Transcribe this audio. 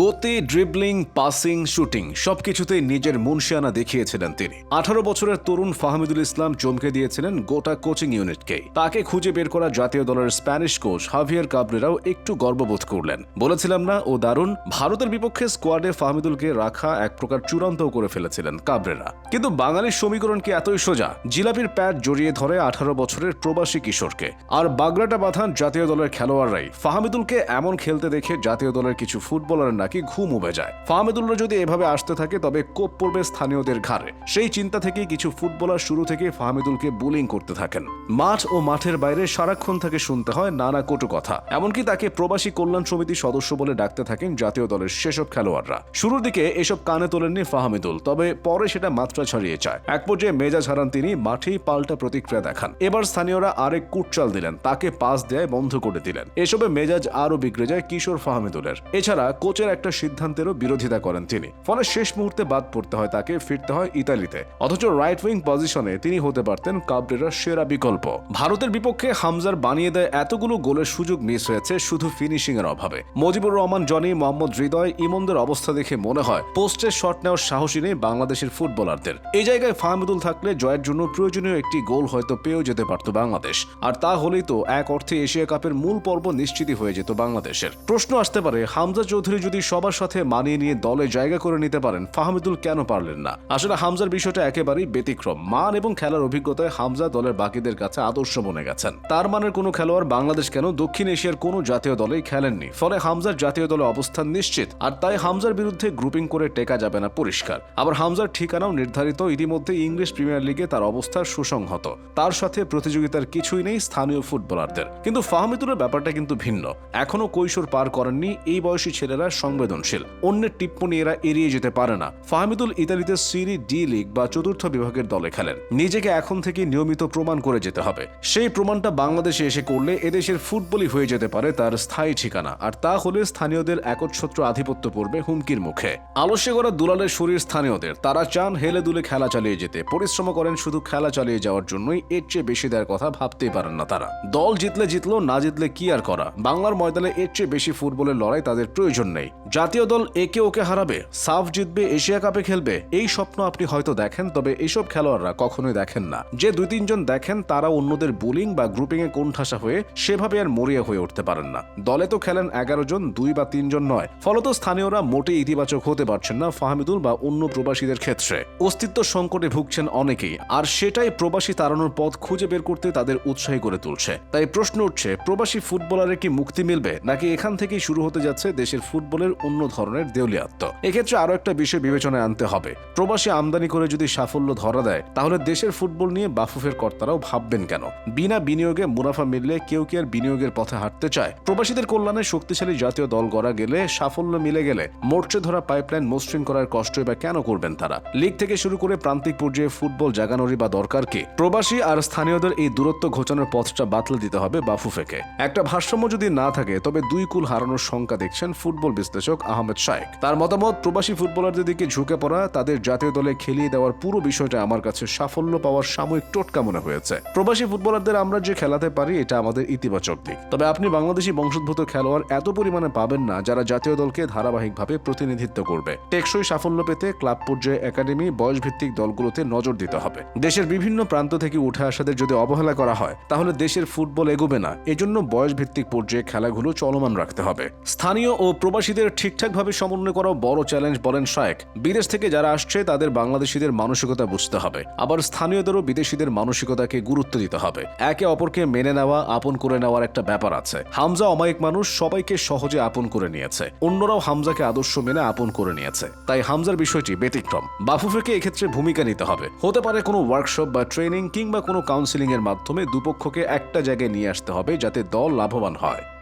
গতি dribbling passing shooting সবকিছুতেই নিজের মুনশিয়ানা দেখিয়েছিলেন তিনি। আঠারো বছরের তরুণ ফাহমিদুল ইসলাম চমকে দিয়েছিলেন গোটা কোচিং ইউনিটকে। তাকে খুঁজে বের করা জাতীয় দলের স্প্যানিশ কোচ হাভিয়ার কাবরেরাও একটু গর্ববোধ করলেন। বলেছিলাম না, ও দারুণ। ভারতের বিপক্ষে স্কোয়াডে ফাহমিদুলকে রাখা এক প্রকার চূড়ান্ত করে ফেলেছিলেন কাবরেরা। কিন্তু বাঙালির সমীকরণ কি এতই সোজা? জিলাপির প্যাট জড়িয়ে ধরে আঠারো বছরের প্রবাসী কিশোরকে। আর বাগড়াটা বাঁধান জাতীয় দলের খেলোয়াড়রাই। ফাহমিদুলকে এমন খেলতে দেখে জাতীয় দলের কিছু ফুটবলারের নাকি ঘুম উবে যায়। ফাহমিদুল্লাহ যদি এভাবে আসতে থাকে, তবে কোপ পড়বে স্থানীয়দের ঘাড়ে। সেই চিন্তা থেকেই কিছু ফুটবলার শুরু থেকে ফাহমিদুলকে বুলিং করতে থাকেন। মাঠ ও মাঠের বাইরে সারাক্ষণ থেকে শুনতে হয় নানা কটু কথা। এমনকি তাকে প্রবাসী কল্যাণ সমিতির সদস্য বলে ডাকতে থাকেন জাতীয় দলের সেসব খেলোয়াড়রা। শুরুর দিকে এসব কানে তোলেননি ফাহমিদুল, তবে পরে সেটা মাত্রা ছাড়িয়ে যায়। এক পর্যায়ে মেজাজ হারান তিনি, মাঠেই পাল্টা প্রতিক্রিয়া দেখান। এবার স্থানীয়রা আরেক কুটচাল দিলেন, তাকে পাস দেয় বন্ধ করে দিলেন। এসবে মেজাজ আরও বিগড়ে যায় কিশোর ফাহমিদুলের। এছাড়া কোচের একটা সিদ্ধান্তেরও বিরোধিতা করেন তিনি। ফলে শেষ মুহূর্তে বাদ পড়তে হয় তাকে, ফিরতে হয় ইতালিতে। অথচ রাইট উইং পজিশনে তিনি হতে পারতেন কাবরেরার সেরা বিকল্প। ভারতের বিপক্ষে হামজার বানিয়ে দেয় এতগুলো গোলের সুযোগ মিস হয়েছে শুধু ফিনিশিং এর অভাবে। মুজিবুর রহমান, জনি, মোহাম্মদ হৃদয়, ইমনদের অবস্থা দেখে মনে হয় পোস্টের শট নেওয়ার সাহসী নেই বাংলাদেশের ফুটবলারদের এই জায়গায় ফাহমিদুল থাকলে জয়ের জন্য প্রয়োজনীয় একটি গোল হয়তো পেয়েও যেতে পারত বাংলাদেশ। আর তা হলেই তো এক অর্থে এশিয়া কাপের মূল পর্ব নিশ্চিতই হয়ে যেত বাংলাদেশের। প্রশ্ন আসতে পারে, হামজা চৌধুরী যদি সবার সাথে মানিয়ে নিয়ে দলে জায়গা করে নিতে পারেন। ফাহমিদুল কেন পারলেন না? আসলে হামজার বিষয়টা একেবারেই ব্যতিক্রম। মান এবং খেলার অভিজ্ঞতায় হামজা দলের বাকিদের কাছে আদর্শ বনে গেছেন। তার মানের কোনো খেলোয়াড় বাংলাদেশ কেন দক্ষিণ এশিয়ার কোনো জাতীয় দলেই খেলেননি। ফলে হামজার জাতীয় দলে অবস্থান নিশ্চিত। আর তাই হামজার বিরুদ্ধে গ্রুপিং করে টেকা যাবে না পরিষ্কার। আবার হামজার ঠিকানাও নির্ধারিত। ইতিমধ্যে ইংলিশ প্রিমিয়ার লিগে তার অবস্থা সুসংহত। তার সাথে প্রতিযোগিতার কিছুই নেই স্থানীয় ফুটবলারদের। কিন্তু ফাহমিদুলের ব্যাপারটা কিন্তু ভিন্ন। এখনও কৈশোর পার করেননি এই বয়সী ছেলেরা সংবেদনশীল। অন্যের টিপ্পনি এরা এড়িয়ে যেতে পারে না। ফাহমিদুল ইতালিতে সিরি ডি লিগ বা চতুর্থ বিভাগের দলে খেলেন। নিজেকে এখন থেকে নিয়মিত প্রমাণ করে যেতে হবে। সেই প্রমাণটা বাংলাদেশে এসে করলে এদেশের ফুটবলই হয়ে যেতে পারে তার স্থায়ী ঠিকানা। আর তা হলে স্থানীয়দের একচ্ছত্র আধিপত্য পড়বে হুমকির মুখে। আলস্য করা দুলালের শরীর স্থানীয়দের। তারা চান হেলে দুলে খেলা চালিয়ে যেতে। পরিশ্রম করেন শুধু খেলা চালিয়ে যাওয়ার জন্যই। এর চেয়ে বেশি দেওয়ার কথা ভাবতেই পারেন না তারা। দল জিতলে জিতলো, না জিতলে কি আর করা? বাংলার ময়দানে এর চেয়ে বেশি ফুটবলের লড়াই তাদের প্রয়োজন নেই। জাতীয় দল একে ওকে হারাবে, সাফ জিতবে, এশিয়া কাপে খেলবে, এই স্বপ্ন আপনি হয়তো দেখেন, তবে এইসব খেলোয়াড়রা কখনোই দেখেন না। যে দুই তিনজন দেখেন, তারা অন্যদের বোলিং বা গ্রুপিং এ কোণঠাসা হয়ে সেভাবে আর মরিয়া হয়ে উঠতে পারেন না। দলে তো খেলেন এগারো জন, দুই বা তিনজন নয়। ফলত স্থানীয়রা মোটেই ইতিবাচক হতে পারছেন না ফাহমিদুল বা অন্য প্রবাসীদের ক্ষেত্রে। অস্তিত্ব সংকটে ভুগছেন অনেকেই, আর সেটাই প্রবাসী তাড়ানোর পথ খুঁজে বের করতে তাদের উৎসাহী করে তুলছে। তাই প্রশ্ন উঠছে, প্রবাসী ফুটবলারের কি মুক্তি মিলবে, নাকি এখান থেকেই শুরু হতে যাচ্ছে দেশের ফুটবলের অন্য ধরনের দেউলিয়াত্ম এক্ষেত্রে আরও একটা বিষয় বিবেচনায় আনতে হবে। প্রবাসী আমদানি করে যদি সাফল্য ধরা দেয়, তাহলে দেশের ফুটবল নিয়ে বাফুফের কর্তারাও ভাববেন কেন? বিনা বিনিয়োগে মুনাফা মিললে কেউ কি আর বিনিয়োগের পথে হাঁটতে চায়? প্রবাসীদের কল্যাণে শক্তিশালী জাতীয় দল গড়া গেলে সাফল্য মিলে গেলে মোর্চে ধরা পাইপলাইন মসৃণ করার কষ্টই বা কেন করবেন তারা? লিগ থেকে শুরু করে প্রান্তিক পর্যায়ে ফুটবল জাগানোরই বা দরকার কি? প্রবাসী আর স্থানীয়দের এই দূরত্ব ঘোচানোর পথটা বাতলে দিতে হবে বাফুফেকে। একটা ভারসাম্য যদি না থাকে, তবে দুই কুল হারানোর শঙ্কা দেখছেন ফুটবল বিশ্লেষক আহমেদ শায়েক। তার মতামত, প্রবাসী ফুটবলারদের দিকে ঝুঁকে পড়া, তাদের জাতীয় দলে খেলিয়ে দেওয়ার পুরো বিষয়টা আমার কাছে সাফল্য পাওয়ার সাময়িক টোটকা মনে হয়েছে। প্রবাসী ফুটবলারদের আমরা যে খেলাতে পারি, এটা আমাদের ইতিবাচক দিক। তবে আপনি বাংলাদেশি বংশোদ্ভূত খেলোয়াড় এত পরিমাণে পাবেন না, যারা জাতীয় দলকে ধারাবাহিকভাবে প্রতিনিধিত্ব করবে। টেকসই সাফল্য পেতে ক্লাব পর্যায়ে একাডেমি বয়সভিত্তিক দলগুলোতে নজর দিতে হবে। দেশের বিভিন্ন প্রান্ত থেকে উঠে আসাদের যদি অবহেলা করা হয়, তাহলে দেশের ফুটবল এগোবে না। এজন্য বয়সভিত্তিক পর্যায়ে খেলাগুলো চলমান রাখতে হবে। স্থানীয় ও প্রবাসীদের ঠিকঠাকভাবে সমন্বয় করা বড় চ্যালেঞ্জ বলেন শায়েক। বিদেশ থেকে যারা আসছে, তাদের বাংলাদেশিদের মানসিকতা বুঝতে হবে। আবার স্থানীয়দেরও বিদেশিদের মানসিকতাকে গুরুত্ব দিতে হবে। একে অপরকে মেনে নেওয়া, আপন করে নেওয়ার একটা ব্যাপার আছে। হামজা অমায়িক মানুষ, সবাইকে সহজে আপন করে নিয়েছে। অন্যরাও হামজাকে আদর্শ মেনে আপন করে নিয়েছে। তাই হামজার বিষয়টি ব্যতিক্রম। বাফুফেকে এক্ষেত্রে ভূমিকা নিতে হবে। হতে পারে কোনো ওয়ার্কশপ বা ট্রেনিং কিংবা কোনো কাউন্সিলিং এর মাধ্যমে দুপক্ষকে একটা জায়গায় নিয়ে আসতে হবে যাতে দল লাভবান হয়।